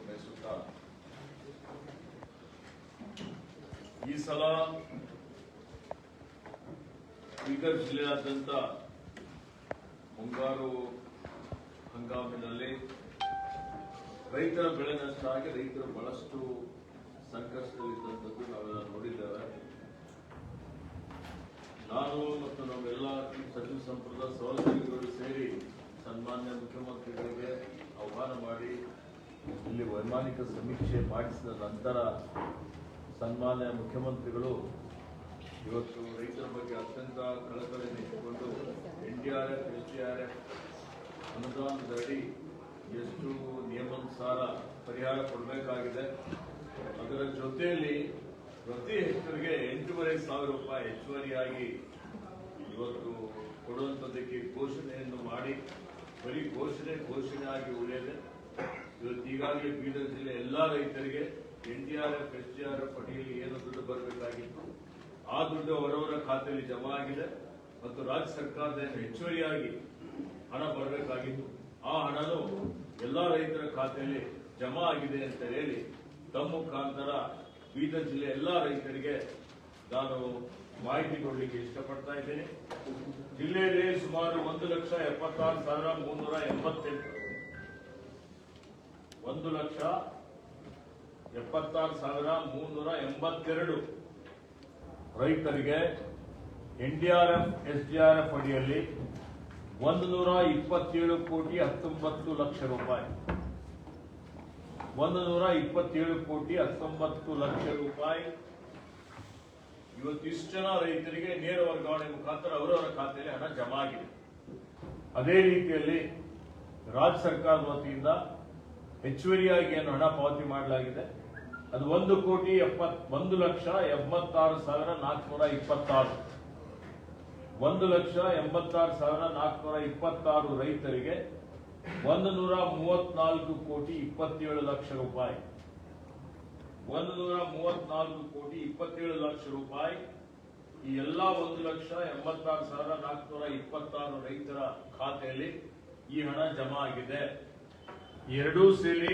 ಬಯಸುತ್ತಾ ಈ ಸಲ ಬೀದರ್ ಜಿಲ್ಲೆಯಾದ್ಯಂತ ಮುಂಗಾರು ಹಂಗಾಮಿನಲ್ಲಿ ರೈತರ ಬೆಳೆ ನಷ್ಟ ಆಗಿ ರೈತರು ಬಹಳಷ್ಟು ಸಂಕಷ್ಟದಲ್ಲಿದ್ದಂಥದ್ದು ನಾವೆಲ್ಲ ನೋಡಿದ್ದೇವೆ. ನಾನು ಮತ್ತು ನಮ್ಮೆಲ್ಲ ಸಚಿವ ಸಂಪುಟದ ಸಹೋದ್ಯೋಗಿಗಳು ಸೇರಿ ಸನ್ಮಾನ್ಯ ಮುಖ್ಯಮಂತ್ರಿಗಳಿಗೆ ಆಹ್ವಾನ ಮಾಡಿ ಇಲ್ಲಿ ವೈಮಾನಿಕ ಸಮೀಕ್ಷೆ ಮಾಡಿಸಿದ ನಂತರ ಸನ್ಮಾನ್ಯ ಮುಖ್ಯಮಂತ್ರಿಗಳು ಇವತ್ತು ರೈತರ ಬಗ್ಗೆ ಅತ್ಯಂತ ಕಳಕಳಿಯನ್ನು ಇಟ್ಟುಕೊಂಡು N D R F, S D R F ಅನುದಾನದಡಿ ಎಷ್ಟು ನಿಯಮಾನುಸಾರ ಪರಿಹಾರ ಕೊಡಬೇಕಾಗಿದೆ. ಅದರ ಜೊತೆಯಲ್ಲಿ ಪ್ರತಿ ಹೆಕ್ಟರ್ಗೆ ಎಂಟೂವರೆ ಸಾವಿರ ರೂಪಾಯಿ ಹೆಚ್ಚುವರಿಯಾಗಿ ಇವತ್ತು ಕೊಡುವಂಥದ್ದಕ್ಕೆ ಘೋಷಣೆಯನ್ನು ಮಾಡಿ, ಬರೀ ಘೋಷಣೆ ಘೋಷಣೆ ಆಗಿ ಉಳಿಯದೆ ಇವತ್ತು ಈಗಾಗಲೇ ಬೀದರ್ ಜಿಲ್ಲೆ ಎಲ್ಲಾ ರೈತರಿಗೆ N D R F D R F ಅಡಿಯಲ್ಲಿ ಏನು ದುಡ್ಡು ಬರಬೇಕಾಗಿತ್ತು. ಆ ದುಡ್ಡು ಅವರವರ ಖಾತೆಯಲ್ಲಿ ಜಮಾ ಆಗಿದೆ ಮತ್ತು ರಾಜ್ಯ ಸರ್ಕಾರದ ಹೆಚ್ಚುವರಿಯಾಗಿ ಹಣ ಬರಬೇಕಾಗಿತ್ತು. ಆ ಹಣನು ಎಲ್ಲಾ ರೈತರ ಖಾತೆಯಲ್ಲಿ ಜಮಾ ಆಗಿದೆ ಅಂತ ಹೇಳಿ ತಮ್ಮ ಮುಖಾಂತರ ಬೀದರ್ ಜಿಲ್ಲೆ ಎಲ್ಲಾ ರೈತರಿಗೆ ನಾನು ಮಾಹಿತಿ ಕೊಡಲಿಕ್ಕೆ ಇಷ್ಟಪಡ್ತಾ ಇದ್ದೇನೆ. ಜಿಲ್ಲೆಯಲ್ಲಿ ಸುಮಾರು ಒಂದು ಲಕ್ಷ ಎಪ್ಪತ್ತಾರು ಸಾವಿರ ಮುನ್ನೂರ ಎಂಬತ್ತೆಂಟು ಒಂದು ಲಕ್ಷ ಎಪ್ಪತ್ತಾರು ಸಾವಿರ ಮುನ್ನೂರ ಎಂಬತ್ತೆರಡು ರೈತರಿಗೆ ಎನ್ಡಿಆರ್ಎಫ್ ಎಸ್ಡಿಆರ್ಎಫ್ ಅಡಿಯಲ್ಲಿ ಒಂದು ನೂರ ಇಪ್ಪತ್ತೇಳು ಕೋಟಿ ಹತ್ತೊಂಬತ್ತು ಲಕ್ಷ ರೂಪಾಯಿ. ಒಂದು ನೂರ ಇಪ್ಪತ್ತೇಳು ಕೋಟಿ ಹತ್ತೊಂಬತ್ತು ಲಕ್ಷ ರೂಪಾಯಿ. ಇವತ್ತಿಷ್ಟು ಜನ ರೈತರಿಗೆ ನೇರ ವರ್ಗಾವಣೆ ಮುಖಾಂತರ ಅವರವರ ಖಾತೆಯಲ್ಲಿ ಹಣ ಜಮಾ ಆಗಿದೆ ಅದೇ ರೀತಿಯಲ್ಲಿ ರಾಜ್ಯ ಸರ್ಕಾರದ ವತಿಯಿಂದ ಹೆಚ್ಚುವರಿಯಾಗಿ ಏನು ಹಣ ಪಾವತಿ ಮಾಡಲಾಗಿದೆ. ಅದು ಒಂದು ಕೋಟಿ ಎಪ್ಪತ್ ಒಂದು ಲಕ್ಷ ಎಂಬತ್ತಾರು ಸಾವಿರ ನಾಲ್ಕುನೂರ ಇಪ್ಪತ್ತಾರು. ಒಂದು ಲಕ್ಷ ಎಂಬತ್ತಾರು ಸಾವಿರ ನಾಲ್ಕುನೂರ ಇಪ್ಪತ್ತಾರು ರೈತರಿಗೆ ಒಂದು ನೂರ ಮೂವತ್ನಾಲ್ಕು ಕೋಟಿ ಇಪ್ಪತ್ತೇಳು ಲಕ್ಷ ರೂಪಾಯಿ. ಒಂದು ನೂರ ಮೂವತ್ನಾಲ್ಕು ಕೋಟಿ ಇಪ್ಪತ್ತೇಳು ಲಕ್ಷ ರೂಪಾಯಿ. ಈ ಎಲ್ಲಾ ಒಂದು ಲಕ್ಷ ಎಂಬತ್ತಾರು ಸಾವಿರ ನಾಲ್ಕುನೂರ ಇಪ್ಪತ್ತಾರು ರೈತರ ಖಾತೆಯಲ್ಲಿ ಈ ಹಣ ಜಮಾ ಆಗಿದೆ. ಎರಡೂ ಸೇರಿ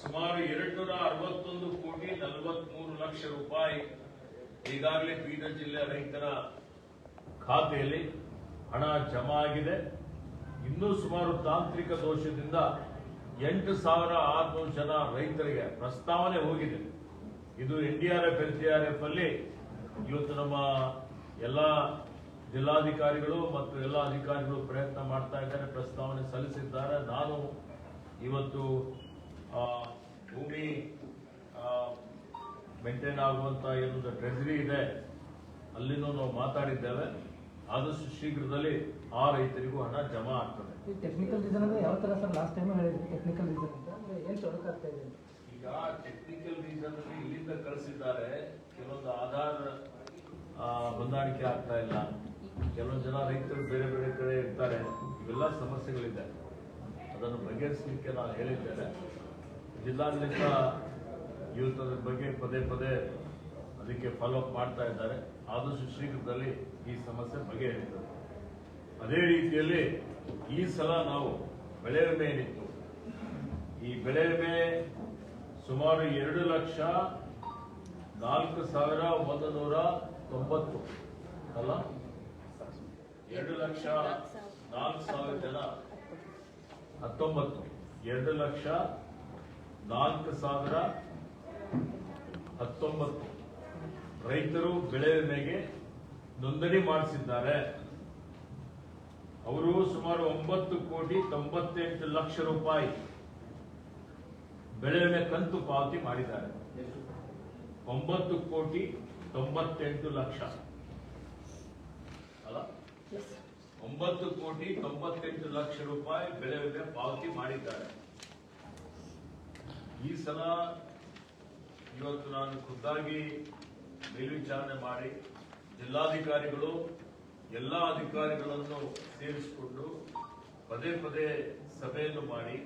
ಸುಮಾರು ಎರಡು ನೂರ ಅರವತ್ತೊಂದು ಕೋಟಿ ನಲವತ್ಮೂರು ಲಕ್ಷ ರೂಪಾಯಿ ಈಗಾಗಲೇ ಬೀದರ್ ಜಿಲ್ಲೆ ರೈತರ ಖಾತೆಯಲ್ಲಿ ಹಣ ಜಮಾ ಆಗಿದೆ. ಇನ್ನೂ ಸುಮಾರು ತಾಂತ್ರಿಕ ದೋಷದಿಂದ ಎಂಟು ಸಾವಿರ ಆರುನೂರು ಜನ ರೈತರಿಗೆ ಪ್ರಸ್ತಾವನೆ ಹೋಗಿದೆ. ಇದು N D R F, L C R F ಅಲ್ಲಿ ಇವತ್ತು ನಮ್ಮ ಎಲ್ಲ ಜಿಲ್ಲಾಧಿಕಾರಿಗಳು ಮತ್ತು ಎಲ್ಲ ಅಧಿಕಾರಿಗಳು ಪ್ರಯತ್ನ ಮಾಡ್ತಾ ಇದ್ದಾರೆ, ಪ್ರಸ್ತಾವನೆ ಸಲ್ಲಿಸಿದ್ದಾರೆ. ನಾನು ಇವತ್ತು ಆ, ಭೂಮಿ ಮೇಂಟೈನ್ ಆಗುವಂತ ಏನೊಂದು ಟ್ರೆಜರಿ ಇದೆ. ಅಲ್ಲಿನೂ ನಾವು ಮಾತಾಡಿದ್ದೇವೆ. ಆದಷ್ಟು ಶೀಘ್ರದಲ್ಲಿ ಆ ರೈತರಿಗೂ ಹಣ ಜಮಾ ಆಗ್ತದೆ. ಈ ಟೆಕ್ನಿಕಲ್ ರೀಸನ್ ಅಂದ್ರೆ ಯಾವ ತರ ಸರ್ ಲಾಸ್ಟ್ ಟೈಮ್ ಹೇಳಿದ್ರಿ? ಟೆಕ್ನಿಕಲ್ ರೀಸನ್ ಅಂತ ಅಂದ್ರೆ ಏನ್ ತೊಡಕಾಗ್ತಾ ಇದೆ ಈಗ ಟೆಕ್ನಿಕಲ್ ರೀಸನ್ ಇಲ್ಲಿಂದ ಕಳಿಸಿದ್ದಾರೆ. ಕೆಲವೊಂದು ಆಧಾರ್ ಹೊಂದಾಣಿಕೆ ಆಗ್ತಾ ಇಲ್ಲ. ಕೆಲವೊಂದು ಜನ ರೈತರು ಬೇರೆ ಬೇರೆ ಕಡೆ ಇರ್ತಾರೆ. ಇವೆಲ್ಲ ಸಮಸ್ಯೆಗಳಿದೆ. ಅದನ್ನು ಬಗೆಹರಿಸಲಿಕ್ಕೆ ನಾನು ಹೇಳಿದ್ದೇನೆ. ಜಿಲ್ಲಾಡಳಿತ ಇವತ್ತು ಬಗ್ಗೆ ಪದೇ ಪದೇ ಅದಕ್ಕೆ ಫಾಲೋ ಅಪ್ ಮಾಡ್ತಾ ಇದ್ದಾರೆ. ಆದಷ್ಟು ಶೀಘ್ರದಲ್ಲಿ ಈ ಸಮಸ್ಯೆ ಬಗೆಹರಿತದೆ. ಅದೇ ರೀತಿಯಲ್ಲಿ ಈ ಸಲ ನಾವು ಬೆಳೆ ವಿಮೆ ಏನಿತ್ತು? ಈ ಬೆಳೆ ವಿಮೆ ಸುಮಾರು ಎರಡು ಲಕ್ಷ ನಾಲ್ಕು ಸಾವಿರ ಒಂದು ನೂರ ತೊಂಬತ್ತು ಅಲ್ಲ? ಎರಡು ಲಕ್ಷ ನಾಲ್ಕು ಸಾವಿರ ಜನ ಹತ್ತೊಂಬತ್ತು. ಎರಡು ಲಕ್ಷ ನಾಲ್ಕು ಸಾವಿರ ಹತ್ತೊಂಬತ್ತು. ರೈತರು ಬೆಳೆ ವಿಮೆಗೆ ನೋಂದಣಿ ಮಾಡಿಸಿದ್ದಾರೆ. ಅವರು ಸುಮಾರು ಒಂಬತ್ತು ಕೋಟಿ ತೊಂಬತ್ತೆಂಟು ಲಕ್ಷ ರೂಪಾಯಿ ಬೆಳೆ ವಿಮೆ ಕಂತು ಪಾವತಿ ಮಾಡಿದ್ದಾರೆ. ಒಂಬತ್ತು ಕೋಟಿ ತೊಂಬತ್ತೆಂಟು ಲಕ್ಷ. ಅಲ್ಲ? ಒಂಬತ್ತು ಕೋಟಿ ತೊಂಬತ್ತೆಂಟು ಲಕ್ಷ ರೂಪಾಯಿ ಬೆಳೆ ವಿಮೆ ಪಾವತಿ ಮಾಡಿದ್ದಾರೆ. ಈ ಸಲ ಇವತ್ತು ನಾನು ಖುದ್ದಾಗಿ ಮೇಲ್ವಿಚಾರಣೆ ಮಾಡಿ ಜಿಲ್ಲಾಧಿಕಾರಿಗಳು ಎಲ್ಲ ಅಧಿಕಾರಿಗಳನ್ನು ಸೇರಿಸಿಕೊಂಡು ಪದೇ ಪದೇ ಸಭೆಯನ್ನು ಮಾಡಿ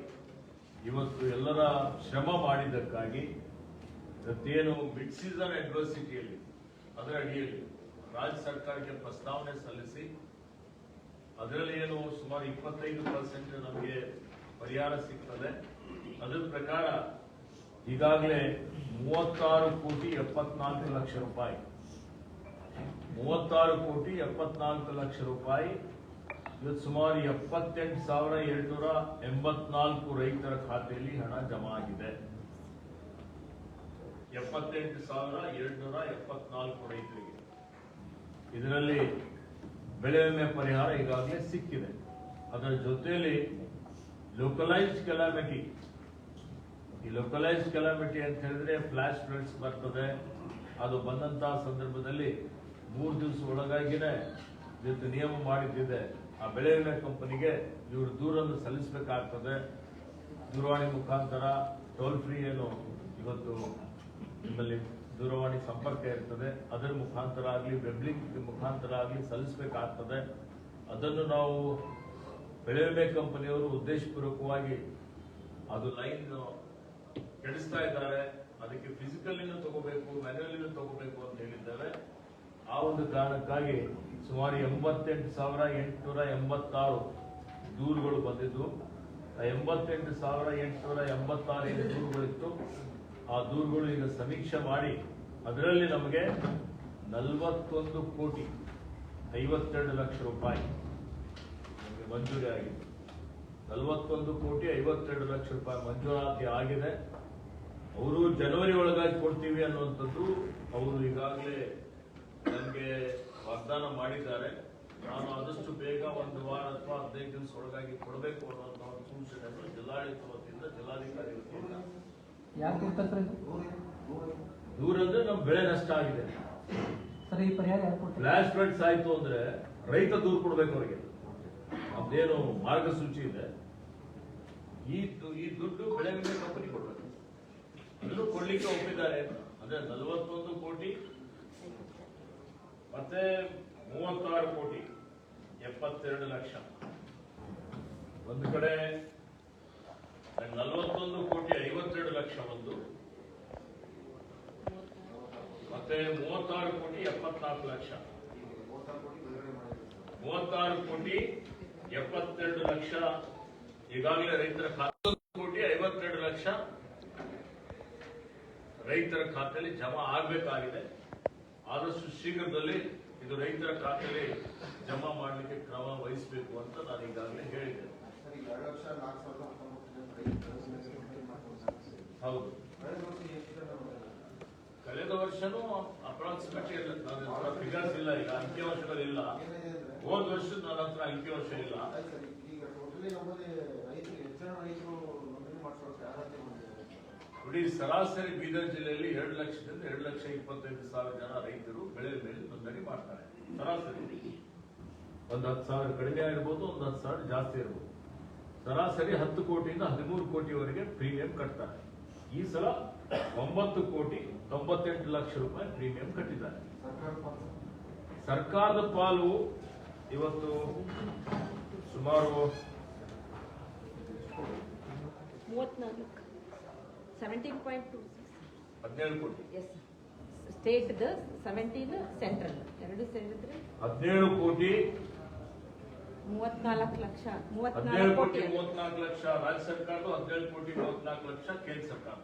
ಇವತ್ತು ಎಲ್ಲರ ಶ್ರಮ ಮಾಡಿದ್ದಕ್ಕಾಗಿ ಇವತ್ತೇನು ಮಿಡ್ ಸೀಸನ್ ಅಡ್ವರ್ಸಿಟಿಯಲ್ಲಿ ಅದರ ಅಡಿಯಲ್ಲಿ ರಾಜ್ಯ ಸರ್ಕಾರಕ್ಕೆ ಪ್ರಸ್ತಾವನೆ ಸಲ್ಲಿಸಿ ಅದರಲ್ಲಿ ಏನು ಸುಮಾರು ಇಪ್ಪತ್ತೈದು ಪರ್ಸೆಂಟ್ ನಮಗೆ ಪರಿಹಾರ ಸಿಗ್ತದೆ. ಅದರ ಪ್ರಕಾರ ಈಗಾಗಲೇ ಮೂವತ್ತಾರು ಕೋಟಿ ಎಪ್ಪತ್ನಾಲ್ಕು ಲಕ್ಷ ರೂಪಾಯಿ. ಮೂವತ್ತಾರು ಕೋಟಿ ಎಪ್ಪತ್ನಾಲ್ಕು ಲಕ್ಷ ರೂಪಾಯಿ. ಇವತ್ತು ಸುಮಾರು ಎಪ್ಪತ್ತೆಂಟು ಸಾವಿರ ಏಳ್ನೂರ ಎಂಬತ್ನಾಲ್ಕು ರೈತರ ಖಾತೆಯಲ್ಲಿ ಹಣ ಜಮಾ ಆಗಿದೆ. ಎಪ್ಪತ್ತೆಂಟು ಸಾವಿರ ಏಳ್ನೂರ ಎಪ್ಪತ್ನಾಲ್ಕು ರೈತರಿಗೆ. ಇದರಲ್ಲಿ ಬೆಳೆ ವಿಮೆ ಪರಿಹಾರ ಈಗಾಗಲೇ ಸಿಕ್ಕಿದೆ. ಅದರ ಜೊತೆಯಲ್ಲಿ ಲೋಕಲೈಸ್ಡ್ ಕೆಲಾಮಿಟಿ ಈ ಲೋಕಲೈಸ್ ಕೆಲಾಮಿಟಿ ಅಂತ ಹೇಳಿದ್ರೆ ಫ್ಲಾಶ್ ಫ್ಲಡ್ಸ್ ಬರ್ತದೆ. ಅದು ಬಂದಂತಹ ಸಂದರ್ಭದಲ್ಲಿ ಮೂರು ದಿವಸ ಒಳಗಾಗಿನೇ ಇವತ್ತು ನಿಯಮ ಮಾಡಿದ್ದಿದೆ. ಆ ಬೆಳೆ ವಿಮೆ ಕಂಪನಿಗೆ ಇವರು ದೂರನ್ನು ಸಲ್ಲಿಸಬೇಕಾಗ್ತದೆ. ದೂರವಾಣಿ ಮುಖಾಂತರ ಟೋಲ್ ಫ್ರೀ ಏನು ಇವತ್ತು ನಿಮ್ಮಲ್ಲಿ ದೂರವಾಣಿ ಸಂಪರ್ಕ ಇರ್ತದೆ, ಅದರ ಮುಖಾಂತರ ಆಗಲಿ ವೆಬ್ಲಿಂಕ್ ಮುಖಾಂತರ ಆಗಲಿ ಸಲ್ಲಿಸಬೇಕಾಗ್ತದೆ. ಅದನ್ನು ನಾವು ಬೆಳೆ ವಿಮೆ ಕಂಪನಿಯವರು ಉದ್ದೇಶಪೂರ್ವಕವಾಗಿ ಅದು ಲೈನ್ ಕೆಡಿಸ್ತಾ ಇದ್ದಾರೆ. ಅದಕ್ಕೆ ಫಿಸಿಕಲ್ ತಗೋಬೇಕು ಮ್ಯಾನ್ಯುವಲ್ ತಗೋಬೇಕು ಅಂತ ಹೇಳಿದ್ದಾರೆ. ಆ ಒಂದು ಕಾರಣಕ್ಕಾಗಿ ಸುಮಾರು ಎಂಬತ್ತೆಂಟು ಸಾವಿರ ಎಂಟುನೂರ ಎಂಬತ್ತಾರು ದೂರುಗಳು ಬಂದಿದ್ದು. ಎಂಬತ್ತೆಂಟು ಸಾವಿರ ಎಂಟುನೂರ ಎಂಬತ್ತಾರು ದೂರುಗಳಿತ್ತು. ಆ ದೂರುಗಳು ಈಗ ಸಮೀಕ್ಷೆ ಮಾಡಿ, ಅದರಲ್ಲಿ ನಮಗೆ ನಲವತ್ತೊಂದು ಕೋಟಿ ಐವತ್ತೆರಡು ಲಕ್ಷ ರೂಪಾಯಿ ನಮಗೆ ಮಂಜೂರಿ ಆಗಿದೆ. ನಲವತ್ತೊಂದು ಕೋಟಿ ಐವತ್ತೆರಡು ಲಕ್ಷ ರೂಪಾಯಿ ಮಂಜೂರಾತಿ ಆಗಿದೆ. ಅವರು ಜನವರಿ ಒಳಗಾಗಿ ಕೊಡ್ತೀವಿ ಅನ್ನುವಂಥದ್ದು ಅವರು ಈಗಾಗಲೇ ನಮಗೆ ವಾಗ್ದಾನ ಮಾಡಿದ್ದಾರೆ. ನಾನು ಆದಷ್ಟು ಬೇಗ ಒಂದು ವಾರ ಅಥವಾ ಹದಿನೈದು ದಿವಸ ಒಳಗಾಗಿ ಕೊಡಬೇಕು ಅನ್ನೋ ಸೂಚನೆಯನ್ನು ಜಿಲ್ಲಾಡಳಿತ ವತಿಯಿಂದ, ಜಿಲ್ಲಾಧಿಕಾರಿ ವತಿಯಿಂದ ಯಾಕೆ ಕೊಡ್ತಾರೆ ದೂರ ಅಂದ್ರೆ ನಮ್ಮ ಬೆಳೆ ನಷ್ಟ ಆಗಿದೆ. ಸರ್ ಈ ಪರಿಹಾರ ಯಾರು ಕೊಡ್ತಾರೆ? ಫ್ಲಾಶ್ ಫ್ಲಡ್ಸ್ ಆಯ್ತು ಅಂದ್ರೆ ರೈತ ದೂರು ಕೊಡ್ಬೇಕು ಅವರಿಗೆ. ಅದೇನು ಮಾರ್ಗಸೂಚಿ ಇದೆ. ಈ ಈ ದುಡ್ಡು ಬೆಳೆ ವಿಮೆ ಕಂಪನಿ ಕೊಡ್ಬೇಕು. ಎಲ್ಲರೂ ಕೊಡ್ಲಿಕ್ಕೆ ಒಪ್ಪಿದ್ದಾರೆ. ಅಂದ್ರೆ ನಲವತ್ತೊಂದು ಕೋಟಿ ಮತ್ತೆ ಮೂವತ್ತಾರು ಕೋಟಿ ಎಪ್ಪತ್ತೆರಡು ಲಕ್ಷ. ಒಂದು ಕಡೆ ನಲವತ್ತೊಂದು ಕೋಟಿ ಐವತ್ತೆರಡು ಲಕ್ಷ ಒಂದು. ಮತ್ತೆ ಮೂವತ್ತಾರು ಕೋಟಿ ಎಪ್ಪತ್ನಾಲ್ಕು ಲಕ್ಷ. ಮೂವತ್ತಾರು ಕೋಟಿ ಎಪ್ಪತ್ತೆರಡು ಲಕ್ಷ. ಈಗಾಗಲೇ ರೈತರ ಖಾತೆ ಕೋಟಿ ಐವತ್ತೆರಡು ಲಕ್ಷ. ರೈತರ ಖಾತೆಯಲ್ಲಿ ಜಮಾ ಆಗಬೇಕಾಗಿದೆ. ಆದಷ್ಟು ಶೀಘ್ರದಲ್ಲಿ ಇದು ರೈತರ ಖಾತೆಯಲ್ಲಿ ಜಮಾ ಮಾಡಲಿಕ್ಕೆ ಕ್ರಮ ವಹಿಸಬೇಕು ಅಂತ ನಾನು ಈಗಾಗಲೇ ಹೇಳಿದ್ದೆ ಹೌದು. ಕಳೆದ ವರ್ಷನೂ ಅಪ್ರಾಕ್ಸಿಮೇಟ್ ಫಿಗರ್ಸ್ ಇಲ್ಲ ಈಗ, ಅಂಕಿ ವರ್ಷಗಳು ಇಲ್ಲ. ಹೋದ ವರ್ಷದ ನನ್ನ ಹತ್ರ ವರ್ಷ ಇಲ್ಲ. ಇಡೀ ಸರಾಸರಿ ಬೀದರ್ ಜಿಲ್ಲೆಯಲ್ಲಿ ಎರಡು ಲಕ್ಷದಿಂದ ಎರಡು ಲಕ್ಷ ಇಪ್ಪತ್ತೈದು ಸಾವಿರ ಜನ ರೈತರು ಬೆಳೆ ಮೇಲೆ ನೋಂದಣಿ ಮಾಡ್ತಾರೆ. ಸರಾಸರಿ. ಒಂದ್ ಹತ್ತು ಸಾವಿರ ಕಡಿಮೆ ಆಗಿರ್ಬೋದು, ಒಂದ್ ಹತ್ತು ಸಾವಿರ ಜಾಸ್ತಿ ಇರ್ಬೋದು ಸರಾಸರಿ ಹತ್ತು ಕೋಟಿಯಿಂದ ಹದಿಮೂರು ಕೋಟಿವರೆಗೆ ಪ್ರೀಮಿಯಂ ಕಟ್ತಾರೆ. ಈ ಸಲ ಒಂಬತ್ತು ಕೋಟಿ ತೊಂಬತ್ತೆಂಟು ಲಕ್ಷ ರೂಪಾಯಿ ಪ್ರೀಮಿಯಂ ಕಟ್ಟಿದ್ದಾರೆ. ಸರ್ಕಾರ ಸರ್ಕಾರದ ಪಾಲು ಇವತ್ತು ಸುಮಾರು ಹದಿನೇಳು ಕೋಟಿ. ಸೆವೆಂಟೀನ್ ಸೆಂಟ್ರಲ್ ಎರಡು ಹದಿನೇಳು ಕೋಟಿ ಮೂವತ್ನಾಲ್ಕು ಲಕ್ಷ ಮೂವತ್ನಾಲ್ಕು ಕೋಟಿ ಮೂವತ್ನಾಲ್ಕು ಲಕ್ಷ ರಾಜ್ಯ ಸರ್ಕಾರದ್ದು ಹದಿನೇಳು ಕೋಟಿ ಮೂವತ್ನಾಲ್ಕು ಲಕ್ಷ ಕೇಂದ್ರ ಸರ್ಕಾರ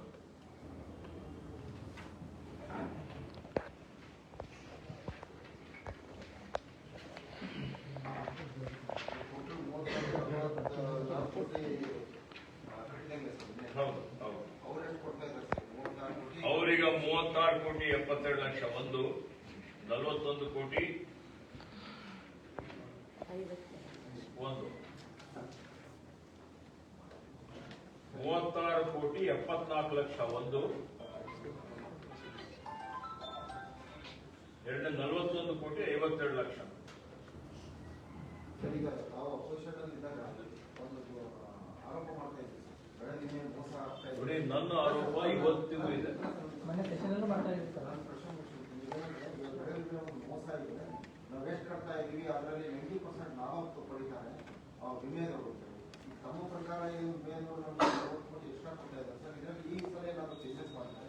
ಅವರೀಗ ಮೂವತ್ತಾರು ಕೋಟಿ ಎಪ್ಪತ್ತೆರಡು ಲಕ್ಷ ಒಂದು ನಲವತ್ತೊಂದು ಕೋಟಿ ಒಂದು. ಮೂವತ್ತಾರು ಕೋಟಿ ಎಪ್ಪತ್ನಾಲ್ಕು ಲಕ್ಷ ಒಂದು. ಎರಡನೇ ನಲವತ್ತೊಂದು ಕೋಟಿ ಐವತ್ತೆರಡು ಲಕ್ಷ. ಈಗ ತಾವು ಇದ್ದಾಗ ಒಂದು ಆರೋಪ ಮಾಡ್ತಾ ಇದ್ದೀವಿ ಬೆಳೆ ಮೋಸ ಆಗ್ತಾ ಇದೆ? ನೋಡಿ ನನ್ನ ಆರೋಪ ಇವತ್ತಿಗೂ ಇದೆ. ಮನೆ ಸೆಷನ್ ಮಾಡ್ತಾ ಇದ್ದೀವಿ ಸರ್ ನಾನು ಪ್ರಶ್ನೆ ಮುಗಿಸ್ಬಿಡ್ತೀನಿ. ಈಗ ಬೆಳೆ ವಿಮೆ ಒಂದು ಮೋಸ ಆಗಿದೆ ಎಷ್ಟು ಕಟ್ತಾ ಇದೀವಿ ಅದರಲ್ಲಿ ನೈಂಟಿ ಪರ್ಸೆಂಟ್ ಲಾಭ ಪಡಿತಾರೆ ವಿಮೆದವರು ತಮ್ಮ ಪ್ರಕಾರ ಈ ವಿಮೆದವರು ನಮ್ಗೆ ಎಕ್ಸ್ಟ್ರಾ ಕೊಡ್ತಾ ಇದ್ದಾರೆ ಸರ್ ಇದರಲ್ಲಿ ಈ ಸಲ ಏನಾದ್ರು ಚೇಂಜಸ್ ಮಾಡ್ತಾರೆ?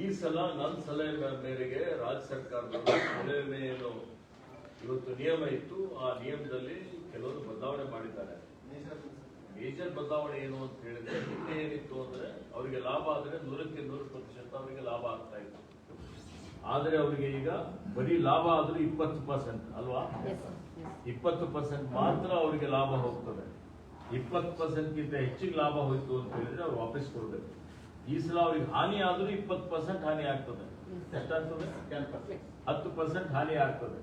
ಈ ಸಲ ನನ್ನ ಸಲಹೆ ಮೇರೆಗೆ ರಾಜ್ಯ ಸರ್ಕಾರದವರು ಬೆಳೆ ವಿಮೆಯನ್ನು ಇವತ್ತು ನಿಯಮ ಇತ್ತು. ಆ ನಿಯಮದಲ್ಲಿ ಕೆಲವರು ಬದಲಾವಣೆ ಮಾಡಿದ್ದಾರೆ. ಮೇಜರ್ ಬದಲಾವಣೆ ಏನು ಅಂತ ಹೇಳಿದ್ರೆ ಏನಿತ್ತು ಅಂದ್ರೆ ಅವರಿಗೆ ಲಾಭ ಆದ್ರೆ ನೂರಕ್ಕೆ ನೂರು ಪ್ರತಿಶತ ಅವರಿಗೆ ಲಾಭ ಆಗ್ತಾ ಇತ್ತು. ಆದ್ರೆ ಅವರಿಗೆ ಈಗ ಬರೀ ಲಾಭ ಆದರೂ ಇಪ್ಪತ್ತು ಪರ್ಸೆಂಟ್ ಅಲ್ವಾ? ಇಪ್ಪತ್ತು ಪರ್ಸೆಂಟ್ ಮಾತ್ರ ಅವರಿಗೆ ಲಾಭ ಹೋಗ್ತದೆ. ಇಪ್ಪತ್ತು ಪರ್ಸೆಂಟ್ಗಿಂತ ಹೆಚ್ಚಿಗೆ ಲಾಭ ಹೋಯಿತು ಅಂತ ಹೇಳಿದ್ರೆ ಅವ್ರು ವಾಪಸ್ ಕೊಡ್ಬೇಕು. ಈ ಸಲ ಅವ್ರಿಗೆ ಹಾನಿ ಆದ್ರೂ ಇಪ್ಪತ್ತು ಪರ್ಸೆಂಟ್ ಹಾನಿ ಆಗ್ತದೆ. ಎಷ್ಟಾಗ್ತದೆ? ಹತ್ತು ಪರ್ಸೆಂಟ್ ಹಾನಿ ಆಗ್ತದೆ.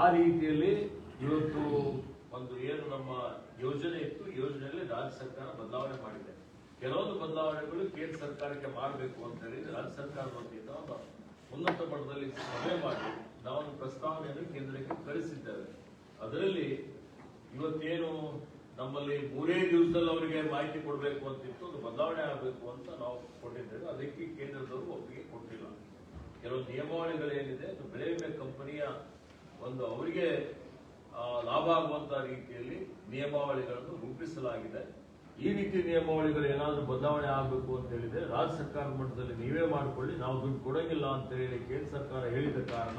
ಆ ರೀತಿಯಲ್ಲಿ ಇವತ್ತು ಒಂದು ಏನು ನಮ್ಮ ಯೋಜನೆ ಇತ್ತು. ಯೋಜನೆಯಲ್ಲಿ ರಾಜ್ಯ ಸರ್ಕಾರ ಬದಲಾವಣೆ ಮಾಡಿದೆ. ಕೆಲವೊಂದು ಬದಲಾವಣೆಗಳು ಕೇಂದ್ರ ಸರ್ಕಾರಕ್ಕೆ ಮಾಡಬೇಕು ಅಂತ ಹೇಳಿದ್ರೆ ರಾಜ್ಯ ಸರ್ಕಾರದ ವತಿಯಿಂದ ಒಂದು ಉನ್ನತ ಮಟ್ಟದಲ್ಲಿ ಸಭೆ ಮಾಡಿ ನಾವು ಪ್ರಸ್ತಾವನೆಯನ್ನು ಕೇಂದ್ರಕ್ಕೆ ಕಳಿಸಿದ್ದೇವೆ. ಅದರಲ್ಲಿ ಇವತ್ತೇನು ನಮ್ಮಲ್ಲಿ ಮೂರೇ ದಿವಸದಲ್ಲಿ ಅವರಿಗೆ ಮಾಹಿತಿ ಕೊಡಬೇಕು ಅಂತಿತ್ತು, ಅದು ಬದಲಾವಣೆ ಆಗಬೇಕು ಅಂತ ನಾವು ಕೊಟ್ಟಿದ್ದೇವೆ. ಅದಕ್ಕೆ ಕೇಂದ್ರದವರು ಒಪ್ಪಿಗೆ ಕೊಟ್ಟಿಲ್ಲ. ಕೆಲವು ನಿಯಮಾವಳಿಗಳೇನಿದೆ ಅದು ಬೆಳೆ ವಿಮೆ ಕಂಪನಿಯ ಒಂದು ಅವರಿಗೆ ಲಾಭ ಆಗುವಂತಹ ರೀತಿಯಲ್ಲಿ ನಿಯಮಾವಳಿಗಳನ್ನು ರೂಪಿಸಲಾಗಿದೆ. ಈ ರೀತಿ ನಿಯಮಾವಳಿಗಳು ಏನಾದರೂ ಬದಲಾವಣೆ ಆಗಬೇಕು ಅಂತ ಹೇಳಿದ್ರೆ ರಾಜ್ಯ ಸರ್ಕಾರ ಮಟ್ಟದಲ್ಲಿ ನೀವೇ ಮಾಡಿಕೊಳ್ಳಿ, ನಾವು ದುಡ್ಡು ಕೊಡಂಗಿಲ್ಲ ಅಂತ ಹೇಳಿ ಕೇಂದ್ರ ಸರ್ಕಾರ ಹೇಳಿದ ಕಾರಣ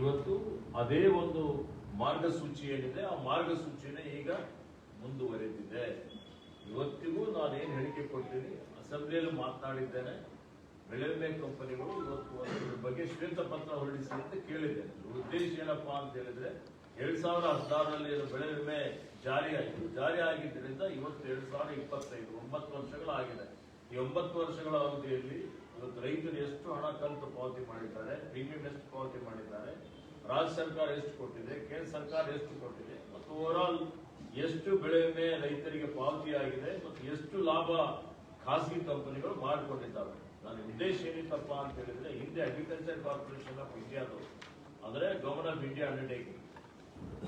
ಇವತ್ತು ಅದೇ ಒಂದು ಮಾರ್ಗಸೂಚಿ ಏನಿದೆ, ಆ ಮಾರ್ಗಸೂಚಿನೇ ಈಗ ಮುಂದುವರೆದಿದೆ. ಇವತ್ತಿಗೂ ನಾನು ಏನು ಹೇಳಿಕೆ ಕೊಡ್ತೀನಿ, ಅಸೆಂಬ್ಲಿಯಲ್ಲಿ ಮಾತನಾಡಿದ್ದೇನೆ ಬೆಳೆ ಕಂಪನಿಗಳು ಇವತ್ತು ಅದ್ರ ಬಗ್ಗೆ ಶ್ವೇತಪತ್ರ ಹೊರಡಿಸಿ ಅಂತ ಕೇಳಿದ್ದೇನೆ. ಉದ್ದೇಶ ಏನಪ್ಪಾ ಅಂತ ಹೇಳಿದ್ರೆ ಎರಡ್ ಸಾವಿರ ಹದಿನಾರರಲ್ಲಿ ಬೆಳೆ ವಿಮೆ ಜಾರಿ ಆಯಿತು ಜಾರಿ ಆಗಿದ್ದರಿಂದ ಇವತ್ತು ಎರಡ್ ಸಾವಿರದ ಇಪ್ಪತ್ತೈದು, ಒಂಬತ್ತು ವರ್ಷಗಳಾಗಿದೆ. ಈ ಒಂಬತ್ತು ವರ್ಷಗಳ ಅವಧಿಯಲ್ಲಿ ಇವತ್ತು ರೈತರು ಎಷ್ಟು ಹಣ ಕಂತು ಪಾವತಿ ಮಾಡಿದ್ದಾರೆ, ಪ್ರೀಮಿಯಂ ಎಷ್ಟು ಪಾವತಿ ಮಾಡಿದ್ದಾರೆ, ರಾಜ್ಯ ಸರ್ಕಾರ ಎಷ್ಟು ಕೊಟ್ಟಿದೆ, ಕೇಂದ್ರ ಸರ್ಕಾರ ಎಷ್ಟು ಕೊಟ್ಟಿದೆ, ಮತ್ತು ಓವರ್ ಆಲ್ ಎಷ್ಟು ಬೆಳೆ ವಿಮೆ ರೈತರಿಗೆ ಪಾವತಿ ಆಗಿದೆ ಮತ್ತು ಎಷ್ಟು ಲಾಭ ಖಾಸಗಿ ಕಂಪನಿಗಳು ಮಾಡಿಕೊಂಡಿದ್ದಾವೆ. ನನ್ನ ಉದ್ದೇಶ ಏನಿತ್ತಪ್ಪ ಅಂತ ಹೇಳಿದ್ರೆ ಹಿಂದೆ ಅಗ್ರಿಕಲ್ಚರ್ ಕಾರ್ಪೊರೇಷನ್ ಆಫ್ ಇಂಡಿಯಾದು ಅಂದ್ರೆ ಗವರ್ನರ್ ಆಫ್ ಇಂಡಿಯಾ ಅಂಡರ್ಟೇಕಿಂಗ್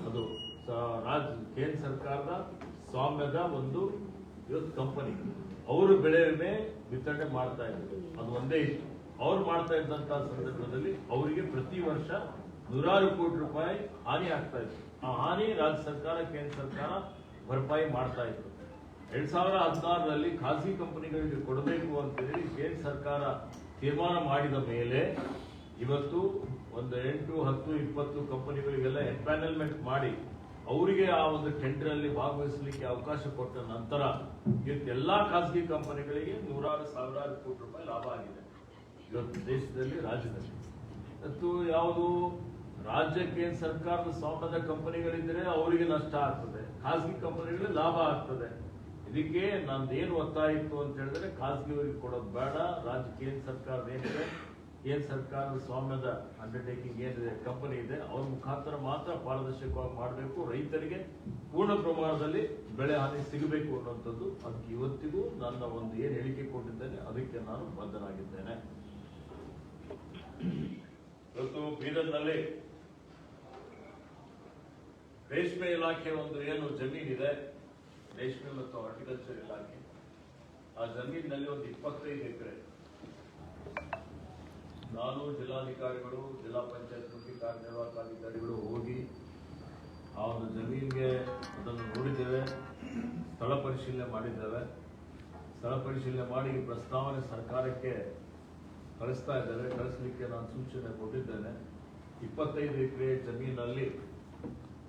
ಅದು ರಾಜ್ ಕೇಂದ್ರ ಸರ್ಕಾರದ ಸ್ವಾಮ್ಯದ ಒಂದು ಇವತ್ತು ಕಂಪನಿ ಅವರು ಬೆಳೆ ವಿಮೆ ವಿತರಣೆ ಮಾಡ್ತಾ ಇದ್ರು ಅದು ಒಂದೇ ಇತ್ತು. ಅವ್ರು ಮಾಡ್ತಾ ಇದ್ದಂತ ಸಂದರ್ಭದಲ್ಲಿ ಅವರಿಗೆ ಪ್ರತಿ ವರ್ಷ ನೂರಾರು ಕೋಟಿ ರೂಪಾಯಿ ಹಾನಿ ಆಗ್ತಾ ಇತ್ತು ಆ ಹಾನಿ ರಾಜ್ಯ ಸರ್ಕಾರ, ಕೇಂದ್ರ ಸರ್ಕಾರ ಭರಪಾಯಿ ಮಾಡ್ತಾ ಇತ್ತು. ಎರಡ್ ಸಾವಿರದ ಹದಿನಾರರಲ್ಲಿ ಖಾಸಗಿ ಕಂಪನಿಗಳಿಗೆ ಕೊಡಬೇಕು ಅಂತ ಹೇಳಿ ಕೇಂದ್ರ ಸರ್ಕಾರ ತೀರ್ಮಾನ ಮಾಡಿದ ಮೇಲೆ ಇವತ್ತು ಒಂದು ಎಂಟು, ಹತ್ತು, ಇಪ್ಪತ್ತು ಕಂಪನಿಗಳಿಗೆಲ್ಲ ಎಂಪ್ಯಾನಲ್ಮೆಂಟ್ ಮಾಡಿ ಅವರಿಗೆ ಆ ಒಂದು ಟೆಂಡರ್ ಅಲ್ಲಿ ಭಾಗವಹಿಸಲಿಕ್ಕೆ ಅವಕಾಶ ಕೊಟ್ಟ ನಂತರ ಇವತ್ತು ಎಲ್ಲಾ ಖಾಸಗಿ ಕಂಪನಿಗಳಿಗೆ ನೂರಾರು, ಸಾವಿರಾರು ಕೋಟಿ ರೂಪಾಯಿ ಲಾಭ ಆಗಿದೆ. ಇವತ್ತು ದೇಶದಲ್ಲಿ, ರಾಜ್ಯದಲ್ಲಿ. ಮತ್ತು ಯಾವುದು ರಾಜ್ಯ ಕೇಂದ್ರ ಸರ್ಕಾರದ ಸ್ವಾಮ್ಯದ ಕಂಪನಿಗಳಿದ್ರೆ ಅವರಿಗೆ ನಷ್ಟ ಆಗ್ತದೆ. ಖಾಸಗಿ ಕಂಪನಿಗಳಿಗೆ ಲಾಭ ಆಗ್ತದೆ. ಇದಕ್ಕೆ ನಂದೇನು ಒತ್ತಾಯ ಇತ್ತು ಅಂತ ಹೇಳಿದ್ರೆ ಖಾಸಗಿಯವರಿಗೆ ಕೊಡೋದು ಬೇಡ. ರಾಜ್ಯ ಕೇಂದ್ರ ಸರ್ಕಾರದ ಏನಿದೆ ಕೇಂದ್ರ ಸರ್ಕಾರದ ಸ್ವಾಮ್ಯದ ಅಂಡರ್ಟೇಕಿಂಗ್ ಏನಿದೆ ಕಂಪನಿ ಇದೆ, ಅವ್ರ ಮುಖಾಂತರ ಮಾತ್ರ ಪಾರದರ್ಶಕವಾಗಿ ಮಾಡಬೇಕು, ರೈತರಿಗೆ ಪೂರ್ಣ ಪ್ರಮಾಣದಲ್ಲಿ ಬೆಳೆ ಹಾನಿ ಸಿಗಬೇಕು ಅನ್ನುವಂಥದ್ದು ಅದಕ್ಕೆ ಇವತ್ತಿಗೂ ನನ್ನ ಒಂದು ಏನು ಹೇಳಿಕೆ ಕೊಟ್ಟಿದ್ದೇನೆ, ಅದಕ್ಕೆ ನಾನು ಬದ್ಧನಾಗಿದ್ದೇನೆ. ಇವತ್ತು ಬೀದರ್ನಲ್ಲಿ ರೇಷ್ಮೆ ಇಲಾಖೆ ಒಂದು ಏನು ಜಮೀನಿದೆ ರೇಷ್ಮೆ ಮತ್ತು ಹಾರ್ಟಿಕಲ್ಚರ್ ಇಲಾಖೆ. ಆ ಜಮೀನಿನಲ್ಲಿ ಒಂದು ಇಪ್ಪತ್ತೈದು ಎಕರೆ. ನಾನು ಜಿಲ್ಲಾಧಿಕಾರಿಗಳು, ಜಿಲ್ಲಾ ಪಂಚಾಯತ್ ಮುಖ್ಯ ಕಾರ್ಯನಿರ್ವಾಹಕ ಅಧಿಕಾರಿಗಳು ಹೋಗಿ ಆ ಒಂದು ಜಮೀನಿಗೆ ಅದನ್ನು ನೋಡಿದ್ದೇವೆ, ಸ್ಥಳ ಪರಿಶೀಲನೆ ಮಾಡಿದ್ದೇವೆ. ಸ್ಥಳ ಪರಿಶೀಲನೆ ಮಾಡಿ ಪ್ರಸ್ತಾವನೆ ಸರ್ಕಾರಕ್ಕೆ ಕಳಿಸ್ತಾ ಇದ್ದೇವೆ. ಕಳಿಸ್ಲಿಕ್ಕೆ ನಾನು ಸೂಚನೆ ಕೊಟ್ಟಿದ್ದೇನೆ. ಇಪ್ಪತ್ತೈದು ಎಕರೆ ಜಮೀನಲ್ಲಿ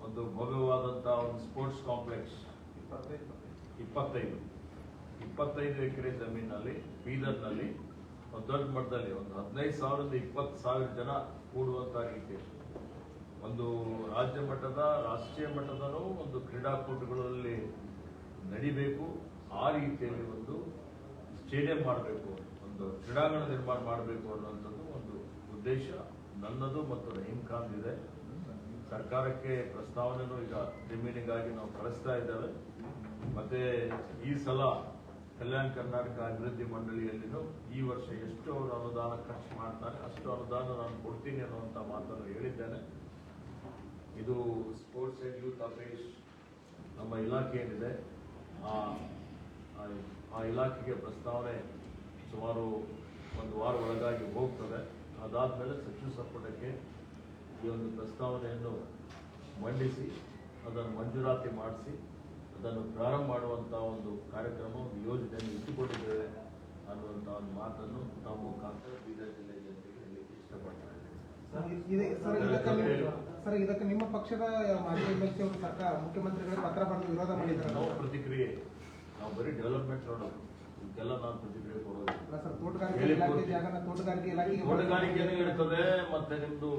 ಒಂದು ಭವ್ಯವಾದಂಥ ಒಂದು ಸ್ಪೋರ್ಟ್ಸ್ ಕಾಂಪ್ಲೆಕ್ಸ್ ಇಪ್ಪತ್ತೈದು. ಇಪ್ಪತ್ತೈದು ಎಕರೆ ಜಮೀನಲ್ಲಿ, ಬೀದರ್ನಲ್ಲಿ ದೊಡ್ಡ ಮಟ್ಟದಲ್ಲಿ ಒಂದು ಹದಿನೈದು ಸಾವಿರದ ಇಪ್ಪತ್ತು ಸಾವಿರ ಜನ ಕೂಡುವಂತ ರೀತಿ. ಒಂದು ರಾಜ್ಯ ಮಟ್ಟದ, ರಾಷ್ಟ್ರೀಯ ಮಟ್ಟದಲ್ಲೂ ಒಂದು ಕ್ರೀಡಾಕೂಟಗಳಲ್ಲಿ ನಡಿಬೇಕು. ಆ ರೀತಿಯಲ್ಲಿ ಒಂದು ಸ್ಟೇಡಿಯಂ ಮಾಡಬೇಕು, ಒಂದು ಕ್ರೀಡಾಂಗಣ ನಿರ್ಮಾಣ ಮಾಡಬೇಕು ಅನ್ನೋಂಥದ್ದು ಒಂದು ಉದ್ದೇಶ ನನ್ನದು ಮತ್ತು ರಹೀಂ ಖಾನ್ ಇದೆ. ಸರ್ಕಾರಕ್ಕೆ ಪ್ರಸ್ತಾವನೆಯನ್ನು ಈಗ ಜಮೀನಿಗಾಗಿ ನಾವು ಕಳಿಸ್ತಾ ಇದ್ದೇವೆ. ಮತ್ತೆ ಈ ಸಲ ಕಲ್ಯಾಣ ಕರ್ನಾಟಕ ಅಭಿವೃದ್ಧಿ ಮಂಡಳಿಯಲ್ಲಿನೂ ಈ ವರ್ಷ ಎಷ್ಟು ಅವರು ಅನುದಾನ ಖರ್ಚು ಮಾಡ್ತಾರೆ, ಅಷ್ಟು ಅನುದಾನ ನಾನು ಕೊಡ್ತೀನಿ ಅನ್ನುವಂಥ ಮಾತನ್ನು ಹೇಳಿದ್ದೇನೆ. ಇದು ಸ್ಪೋರ್ಟ್ಸ್ ಆ್ಯಂಡ್ ಯೂತ್ ಅಫೇರ್ಸ್ ನಮ್ಮ ಇಲಾಖೆ ಏನಿದೆ ಆ ಇಲಾಖೆಗೆ ಪ್ರಸ್ತಾವನೆ ಸುಮಾರು ಒಂದು ವಾರ ಒಳಗಾಗಿ ಹೋಗ್ತದೆ. ಅದಾದ್ಮೇಲೆ ಸಚಿವ ಸಂಪುಟಕ್ಕೆ ಈ ಒಂದು ಪ್ರಸ್ತಾವನೆಯನ್ನು ಮಂಡಿಸಿ, ಅದನ್ನು ಮಂಜೂರಾತಿ ಮಾಡಿಸಿ ಅದನ್ನು ಪ್ರಾರಂಭ ಮಾಡುವಂತ ಒಂದು ಕಾರ್ಯಕ್ರಮ ಒಂದು ಯೋಜನೆಯನ್ನು ಇಟ್ಟುಕೊಂಡಿದ್ದೇವೆ ಅನ್ನುವಂಥ ಒಂದು ಮಾತನ್ನು ತಾವು ಮುಖಾಂತರ ಬೀದರ್ ಜಿಲ್ಲೆ ಜನತೆಗೆ ಹೇಳಲಿಕ್ಕೆ ಇಷ್ಟಪಡ್ತಾ ಸರ್, ಇದೆ- ಸರ್, ಇದಕ್ಕೆ ನಿಮ್ಮ ಪಕ್ಷದ ಮಾಜಿ ಅವರು ಸರ್ಕಾರ ಮುಖ್ಯಮಂತ್ರಿಗಳಿಗೆ ಪತ್ರ ಬರೆದು ವಿರೋಧ ಮಾಡಿದ್ದಾರೆ. ನಾವು ಪ್ರತಿಕ್ರಿಯೆ. ನಾವು ಬರೀ ಡೆವಲಪ್ಮೆಂಟ್ ನೋಡೋದು. ಇದಕ್ಕೆಲ್ಲ ನಾವು ಪ್ರತಿಕ್ರಿಯೆ ಕೊಡೋದು. ತೋಟಗಾರಿಕೆ ಇರ್ತದೆ ಮತ್ತೆ ನಿಮ್ದು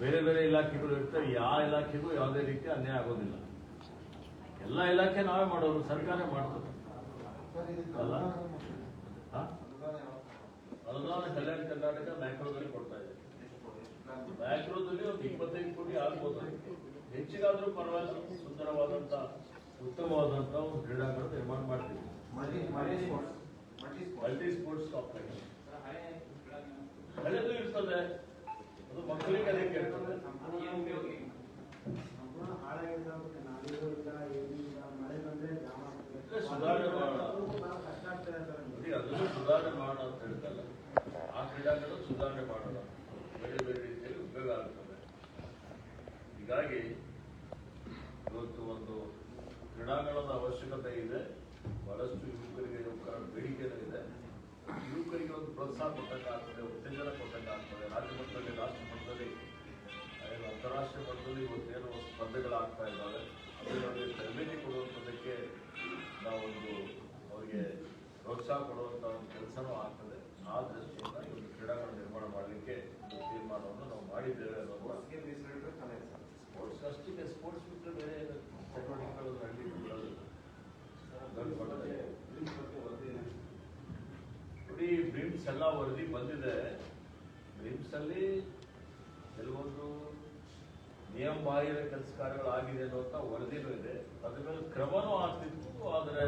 ಬೇರೆ ಬೇರೆ ಇಲಾಖೆಗಳು ಇರ್ತವೆ ಯಾವ ಇಲಾಖೆಗೂ ಯಾವುದೇ ರೀತಿ ಅನ್ಯಾಯ ಆಗೋದಿಲ್ಲ. ಎಲ್ಲ ಇಲಾಖೆ ನಾವೇ ಮಾಡೋರು ಸರ್ಕಾರ ಮಾಡ್ತದೆ. ಅಲ್ಲ? ಅನುದಾನ ಕಲ್ಯಾಣ ಕರ್ನಾಟಕ ಮ್ಯಾಕ್ರೋದಲ್ಲಿ ಕೊಡ್ತಾ ಇದೆ. ಮ್ಯಾಕ್ರೋದಲ್ಲಿ ಒಂದು ಇಪ್ಪತ್ತೈದು ಕೋಟಿ ಆಗ್ಬೋದು. ಹೆಚ್ಚಿಗಾದ್ರೂ ಪರವಾಗಿಲ್ಲ ಸುಂದರವಾದಂತ ಉತ್ತಮವಾದಂತ ಒಂದು ಕ್ರೀಡಾಂಗಣ ನಿರ್ಮಾಣ ಮಾಡ್ತೀವಿ. Multi sports multi sports. Multi sports complex ಹಳೆದು ಇರ್ತದೆ. ಅದು ಮಕ್ಕಳಿಗೆ ಅದಕ್ಕೆ ಇರ್ತದೆ ಅಂದ್ರೆ ಸುಧಾರಣೆ ಮಾಡೋಣ ನೋಡಿ ಅದನ್ನು ಸುಧಾರಣೆ ಮಾಡೋಣ ಅಂತ ಹೇಳ್ತಲ್ಲ. ಆ ಕ್ರೀಡಾಂಗಣ ಸುಧಾರಣೆ ಮಾಡೋಣ ಬೇರೆ ಬೇರೆ ರೀತಿಯಲ್ಲಿ ಉಪಯೋಗ ಆಗ್ತದೆ. ಹೀಗಾಗಿ ಇವತ್ತು ಒಂದು ಕ್ರೀಡಾಂಗಣದ ಅವಶ್ಯಕತೆ ಇದೆ. ಬಹಳಷ್ಟು ಯುವಕರಿಗೆ ಯುವಕರ ಬೇಡಿಕೆನೂ ಇದೆ. ಯುವಕರಿಗೆ ಒಂದು ಪ್ರೋತ್ಸಾಹ ಕೊಟ್ಟಂಗಾಗ್ತದೆ ಉತ್ತೇಜನ ಕೊಟ್ಟಂಗಾಗ್ತದೆ ರಾಜ್ಯ ಮಟ್ಟದಲ್ಲಿ ರಾಷ್ಟ್ರ ಮಟ್ಟದಲ್ಲಿ ಹಾಗೆ ಅಂತಾರಾಷ್ಟ್ರೀಯ ಮಟ್ಟದಲ್ಲಿ ಇವತ್ತೇನು ಸ್ಪರ್ಧೆಗಳಾಗ್ತಾ ಇದ್ದಾವೆ. ಅದರಲ್ಲಿ ತರಬೇತಿ ಕೊಡುವಂಥದ್ದಕ್ಕೆ ನಾವೊಂದು ಅವರಿಗೆ ಪ್ರೋತ್ಸಾಹ ಕೊಡುವಂಥ ಒಂದು ಕೆಲಸನೂ ಆಗ್ತದೆ ಆ ದೃಷ್ಟಿಯಿಂದ ಈ ಒಂದು ಕ್ರೀಡಾಂಗಣ ನಿರ್ಮಾಣ ಮಾಡಲಿಕ್ಕೆ ಒಂದು ತೀರ್ಮಾನವನ್ನು ನಾವು ಮಾಡಿದ್ದೇವೆ ಅನ್ನೋದು ಸ್ಪೋರ್ಟ್ಸ್ ಅಷ್ಟಿಗೆ ಸ್ಪೋರ್ಟ್ಸ್ ಬಿಟ್ಟರೆ ಬೇರೆ ಚಟುವಟಿಕೆಗಳು ನಡೀಲಿಕ್ಕೆ ಬಿಡೋದಿಲ್ಲ. ನೋಡಿ ಬ್ರಿಮ್ಸ್ ಎಲ್ಲ ವರದಿ ಬಂದಿದೆ ಬ್ರಿಮ್ಸಲ್ಲಿ ಕೆಲವೊಂದು ನಿಯಮ ಬಾಹಿರ ಕೆಲಸ ಕಾರ್ಯಗಳು ಆಗಿದೆ ಅನ್ನುವಂಥ ವರದಿನೂ ಇದೆ. ಅದ್ರ ಮೇಲೆ ಕ್ರಮನೂ ಆಗ್ತಿತ್ತು ಆದರೆ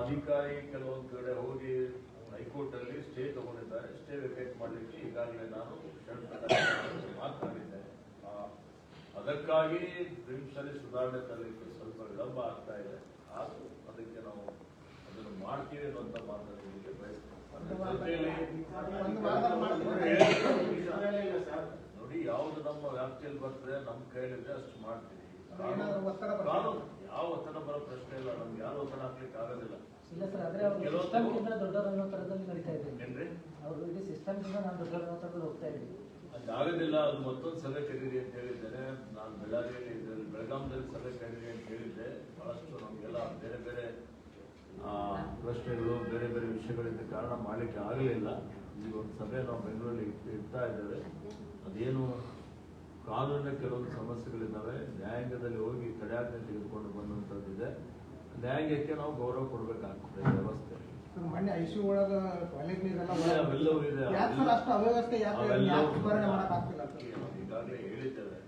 ಅಧಿಕಾರಿ ಕೆಲವೊಂದು ಕಡೆ ಹೋಗಿ ಹೈಕೋರ್ಟ್ ಅಲ್ಲಿ ಸ್ಟೇ ತಗೊಂಡಿದ್ದಾರೆ. ಸ್ಟೇ ವೆಕೇಟ್ ಮಾಡಲಿಕ್ಕೆ ಈಗಾಗಲೇ ನಾನು ಮಾತನಾಡಿದ್ದೇನೆ ಅದಕ್ಕಾಗಿ ಬ್ರಿಮ್ಸಲ್ಲಿ ಸುಧಾರಣೆ ತರಲಿಕ್ಕೆ ಸ್ವಲ್ಪ ವಿಳಂಬ ಆಗ್ತಾ ಇದೆ. ಆದ್ರೂ ಅದಕ್ಕೆ ನಾವು ಅದನ್ನು ಮಾಡ್ತೀವಿ ಅನ್ನುವಂಥ ಮಾತನ್ನು ನಿಮಗೆ ಮಾಡ್ತೀವಿ. ನೋಡಿ ಯಾವ್ದು ನಮ್ಮ ವ್ಯಾಪ್ತಿಯಲ್ಲಿ ಬರ್ತದೆ ನಮ್ಮ ಕೈಲಿದ್ರೆ ಅಷ್ಟು ಮಾಡ್ತೀವಿ. ಯಾವ ಒತ್ತಡ ಬರೋ ಪ್ರಶ್ನೆ ಇಲ್ಲ ನಮ್ಗೆ ಯಾರು ಒತ್ತಡ ಹಾಕ್ಲಿಕ್ಕೆ ಆಗೋದಿಲ್ಲ. ಇಲ್ಲ ಸರ್ ಆದ್ರೆ ಅವರು ಕೆಲವೊಂದು- ಸಿಸ್ಟಮ್ಗಿಂತ ದೊಡ್ಡವರು ಅನ್ನೋ ಥರದಲ್ಲಿ ನಡೀತಾ ಇದೆ. ಅವರು ಇಡೀ ಸಿಸ್ಟಮ್ಗಿಂತ ನಾನು ದೊಡ್ಡವರು ಅನ್ನೋ ಥರದಲ್ಲಿ ಹೋಗ್ತಾ ಇದ್ದೀನಿ. ಅದಾಗೋದಿಲ್ಲ ಅದು ಮತ್ತೊಂದು ಸಭೆ ಕರೀರಿ ಅಂತ ಹೇಳಿದ್ದೇನೆ. ನಾನು ಬೆಳಗಾವಿಯಲ್ಲಿ ಇದ್ದೇನೆ ಬೆಳಗಾಂದಲ್ಲಿ ಸಭೆ ಕರೀರಿ ಅಂತ ಹೇಳಿದ್ದೆ. ಬಹಳಷ್ಟು ನಮಗೆಲ್ಲ ಬೇರೆ ಬೇರೆ ಆ, ಪ್ರಶ್ನೆಗಳು ಬೇರೆ ಬೇರೆ ವಿಷಯಗಳಿದ್ದ ಕಾರಣ ಮಾಡಲಿಕ್ಕೆ ಆಗಲಿಲ್ಲ. ಈ ಒಂದು ಸಭೆ ನಾವು ಬೆಂಗಳೂರಲ್ಲಿ ಇರ್ತಾ ಇಡ್ತಾ ಇದ್ದೇವೆ. ಅದೇನು ಕಾನೂನಿನ ಕೆಲವೊಂದು ಸಮಸ್ಯೆಗಳಿದ್ದಾವೆ ನ್ಯಾಯಾಂಗದಲ್ಲಿ ಹೋಗಿ ತಡೆಯಾಜ್ಞೆ ತೆಗೆದುಕೊಂಡು ಬಂದಂಥದ್ದಿದೆ ನ್ಯಾಯಾಂಗಕ್ಕೆ ನಾವು ಗೌರವ ಕೊಡಬೇಕಾಗ್ತದೆ ವ್ಯವಸ್ಥೆ. ಈಗಾಗಲೇ ಹೇಳಿದ್ದೇವೆ.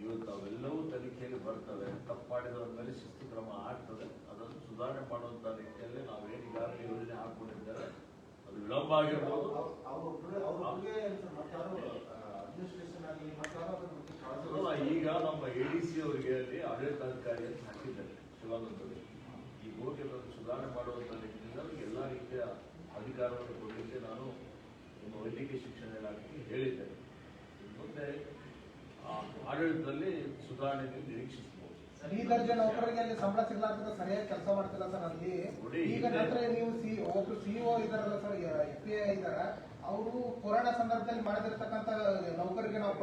ಇವತ್ತು ಅವೆಲ್ಲವೂ ತನಿಖೆಯಲ್ಲಿ ಬರ್ತವೆ. ತಪ್ಪಾಡಿದವರ ಮೇಲೆ ಶಿಸ್ತು ಕ್ರಮ ಆಗ್ತದೆ. ಅದನ್ನು ಸುಧಾರಣೆ ಮಾಡುವಂತ ರೀತಿಯಲ್ಲಿ ನಾವೇನು ಈಗಾಗಲೇ ಯೋಜನೆ ಹಾಕೊಂಡಿದ್ದೇವೆ ಅದು ವಿಳಂಬ ಆಗಿರ್ಬೋದು. ಅಲ್ಲ, ಈಗ ನಮ್ಮ ಎ ಡಿ ಸಿ ಅವರಿಗೆ ಅಲ್ಲಿ ಆಡಳಿತಾಧಿಕಾರಿ ಅಂತ ಹಾಕಿದ್ದಾರೆ ಶಿವಾನಂದದಲ್ಲಿ ಈ ಹೋಗಿ ಅದನ್ನು ಸುಧಾರಣೆ ಮಾಡುವಂತ ನಿಟ್ಟಿನಿಂದ ಅವ್ರಿಗೆ ಎಲ್ಲ ರೀತಿಯ ಅಧಿಕಾರವನ್ನು ಕೊಡಲಿಕ್ಕೆ ನಾನು ನಮ್ಮ ವೈದ್ಯಕೀಯ ಶಿಕ್ಷಣ ಇಲಾಖೆಗೆ ಹೇಳಿದ್ದೇನೆ. ಮುಂದೆ ಆಡಳಿತದಲ್ಲಿ ಸುಧಾರಣೆ ನಿರೀಕ್ಷಿಸಬಹುದು. ಈ ದರ್ಜೆ ನೌಕರರಿಗೆ ಅಲ್ಲಿ ಸಂಬಳ ಸಿಗ್ಲಾರ್ದ ಸರಿಯಾಗಿ ಕೆಲಸ ಮಾಡ್ತಿಲ್ಲ ಸರ್ ಅಲ್ಲಿ. ಈಗ. ನಂತರ ನೀವು ಸಿ ಒಬ್ರು ಸಿಇಒ ಇದಾರಲ್ಲ ಸರ್ ಎಫ್ ಐ ಇದಾರ ಅವರು ಕೊರೋನಾ ಸಂದರ್ಭದಲ್ಲಿ ಮಾಡದಿರ್ತಕ್ಕಂಥ ನೌಕರಿಗೆ ನಾವು